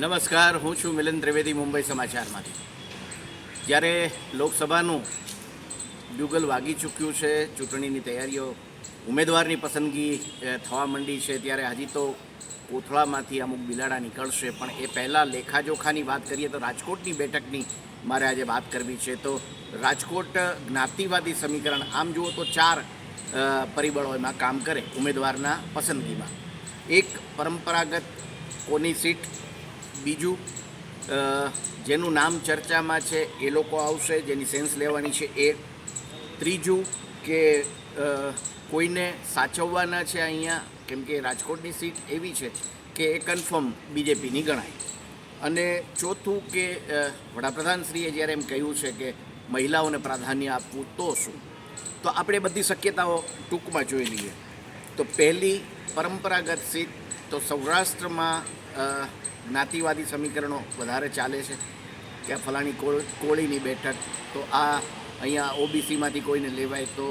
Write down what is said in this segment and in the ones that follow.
નમસ્કાર, હું છું મિલન ત્રિવેદી, મુંબઈ સમાચારમાંથી. જ્યારે લોકસભાનું ડ્યુગલ વાગી ચૂક્યું છે, ચૂંટણીની તૈયારીઓ, ઉમેદવારની પસંદગી થવા માંડી છે, ત્યારે હજી તો કોથળામાંથી અમુક બિલાડા નીકળશે. પણ એ પહેલાં લેખાજોખાની વાત કરીએ તો રાજકોટની બેઠકની મારે આજે વાત કરવી છે. તો રાજકોટ જ્ઞાતિવાદી સમીકરણ, આમ જુઓ તો ચાર પરિબળો એમાં કામ કરે ઉમેદવારના પસંદગીમાં. એક પરંપરાગત કોની સીટ બીજું જેનું નામ ચર્ચામાં છે, એ લોકો આવશે, જેની સેન્સ લેવાની છે એ. ત્રીજું કે કોઈને સાચવવાના છે અહીંયા, કેમ કે રાજકોટની સીટ એવી છે કે એ કન્ફર્મ બીજેપીની ગણાય. અને ચોથું કે વડાપ્રધાનશ્રીએ જ્યારે એમ કહ્યું છે કે મહિલાઓને પ્રાધાન્ય આપવું તો શું? તો આપણે બધી શક્યતાઓ ટૂંકમાં જોઈ લઈએ. તો પહેલી પરંપરાગત સીટ તો સૌરાષ્ટ્રમાં જ્ઞાતિવાદી સમીકરણો વધારે ચાલે છે કે ફલાણી કોળ, કોળીની બેઠક. તો આ અહીંયા ઓબીસીમાંથી કોઈને લેવાય તો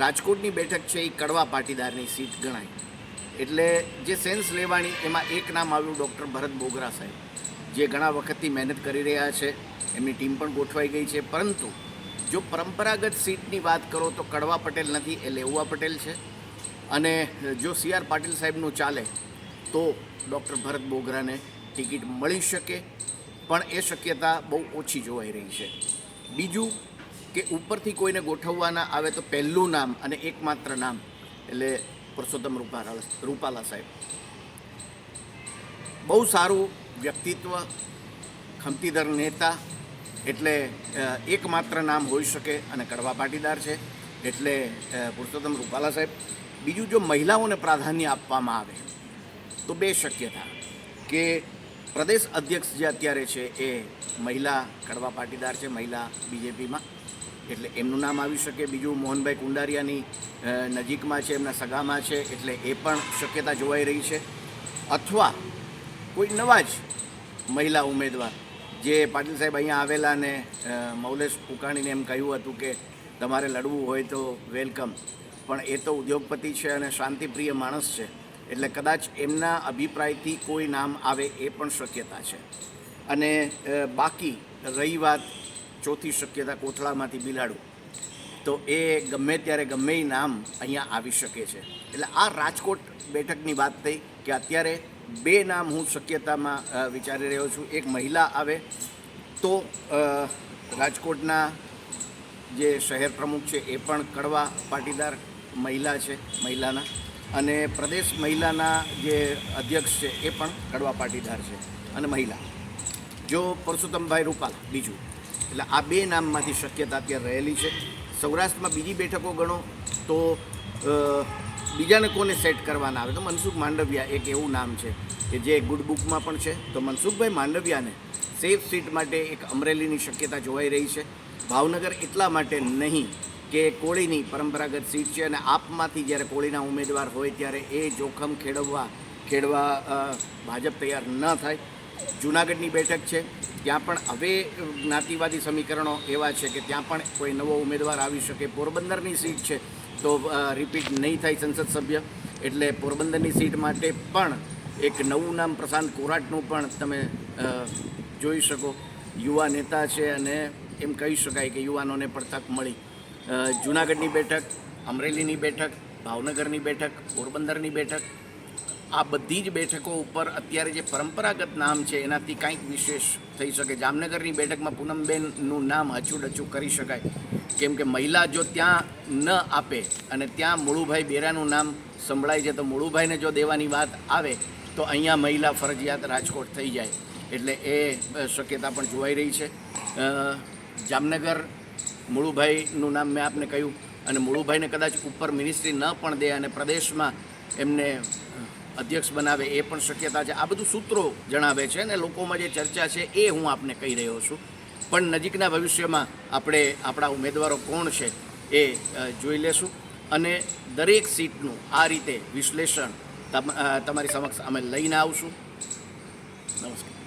રાજકોટની બેઠક છે એ કડવા પાટીદારની સીટ ગણાય. એટલે જે સેન્સ લેવાની એમાં એક નામ આવ્યું ડૉક્ટર ભરત બોગરા સાહેબ, જે ઘણા વખતથી મહેનત કરી રહ્યા છે, એમની ટીમ પણ ગોઠવાઈ ગઈ છે. પરંતુ જો પરંપરાગત સીટની વાત કરો તો કડવા પટેલ નથી, એ લેઉવા પટેલ છે. અને જો સી આર પાટીલ સાહેબનું ચાલે તો ડૉક્ટર ભરત બોગરાને ટિકિટ મળી શકે, પણ એ શક્યતા બહુ ઓછી જોવાઈ રહી છે. બીજું કે ઉપરથી કોઈને ગોઠવવાના આવે તો પહેલું નામ અને એકમાત્ર નામ એટલે પુરુષોત્તમ રૂપાલા રૂપાલા સાહેબ. બહુ સારું વ્યક્તિત્વ ખમતીદર નેતા, એટલે એકમાત્ર નામ હોઈ શકે અને કડવા પાટીદાર છે, એટલે પુરુષોત્તમ રૂપાલા સાહેબ. બીજું જો મહિલાઓને પ્રાધાન્ય આપવામાં આવે તો બે શક્યતા. કે પ્રદેશ અધ્યક્ષ જે અત્યારે છે એ મહિલા કડવા પાટીદાર છે, મહિલા બીજેપીમાં. એટલે એમનું નામ આવી શકે. બીજું મોહનભાઈ કુંડારિયાની નજીકમાં છે, એમના સગામાં છે, એટલે એ પણ શક્યતા જોવાઈ રહી છે. અથવા કોઈ નવા જ મહિલા ઉમેદવાર જે પાટીલ સાહેબ અહીંયા આવેલા ને મૌલેશ ઉકાણીને એમ કહ્યું હતું કે તમારે લડવું હોય તો વેલકમ. પણ એ તો ઉદ્યોગપતિ છે અને શાંતિપ્રિય માણસ છે. એટલે કદાચ એમના અભિપ્રાયથી કોઈ નામ આવે એ પણ શક્યતા છે. અને બાકી રહી વાત ચોથી શક્યતા કોથળામાંથી બિલાડું તો એ ગમે ત્યારે ગમે એ નામ અહીંયા આવી શકે છે. એટલે આ રાજકોટ બેઠકની વાત થઈ કે અત્યારે બે નામ હું શક્યતામાં વિચારી રહ્યો છું. એક મહિલા આવે તો રાજકોટના જે શહેર પ્રમુખ છે એ પણ કડવા પાટીદાર મહિલા છે, મહિલાના. અને પ્રદેશ મહિલાના જે અધ્યક્ષ છે, એ પણ કડવા પાટીદાર છે અને મહિલા. જો પરસોત્તમભાઈ રૂપાલ બીજું, એટલે આ બે નામમાંથી શક્યતા અત્યારે રહેલી છે. સૌરાષ્ટ્રમાં બીજી બેઠકો ગણો તો બીજાને કોને સેટ કરવાના આવે? તો મનસુખ માંડવિયા એક એવું નામ છે કે જે ગુડ બુકમાં પણ છે. તો મનસુખભાઈ માંડવિયાને સેફ સીટ માટે એક અમરેલીની શક્યતા જોવાઈ રહી છે. ભાવનગર એટલા માટે નહીં કે કોળીની પરંપરાગત સીટ છે અને આપમાંથી જ્યારે કોળીના ઉમેદવાર હોય ત્યારે એ જોખમ ખેડવવા, ખેડવા ભાજપ તૈયાર ન થાય. જૂનાગઢની બેઠક છે, ત્યાં પણ હવે જ્ઞાતિવાદી સમીકરણો એવા છે કે ત્યાં પણ કોઈ નવો ઉમેદવાર આવી શકે. પોરબંદરની સીટ છે તો રિપીટ નહીં થાય સંસદ સભ્ય. એટલે પોરબંદરની સીટ માટે પણ એક નવું નામ પ્રશાંત કોરાટનું પણ તમે જોઈ શકો. યુવા નેતા છે અને એમ કહી શકાય કે યુવાનોને પણ તક મળી. જૂનાગઢની બેઠક, અમરેલીની બેઠક, ભાવનગરની બેઠક, પોરબંદરની બેઠક, આ બધી જ બેઠકો ઉપર અત્યારે જે પરંપરાગત નામ છે, એનાથી કાંઈક વિશેષ થઈ શકે. જામનગરની બેઠકમાં પૂનમબેનનું નામ અચૂડચૂ કરી શકાય. કેમ કે મહિલા જો ત્યાં ન આપે અને ત્યાં મુળુભાઈ બેરાનું નામ સંભળાય છે, તો મુળુભાઈને જો દેવાની વાત આવે, તો અહીંયા મહિલા ફરજિયાત રાજકોટ થઈ જાય. એટલે એ શક્યતા પણ જોવાઈ રહી છે. જામનગર મુળુભાઈનું નામ મેં આપને કહ્યું અને મુળુભાઈને કદાચ ઉપર મિનિસ્ટ્રી ન પણ દે અને પ્રદેશમાં એમને અધ્યક્ષ બનાવે એ પણ શક્યતા છે. આ બધું સૂત્રો જણાવે છે અને લોકોમાં જે ચર્ચા છે એ હું આપને કહી રહ્યો છું. પણ નજીકના ભવિષ્યમાં આપણે, આપણા ઉમેદવારો કોણ છે એ જોઈ લેશું. અને દરેક સીટનું આ રીતે વિશ્લેષણ તમ- તમારી સમક્ષ અમે લઈને આવશું. નમસ્કાર.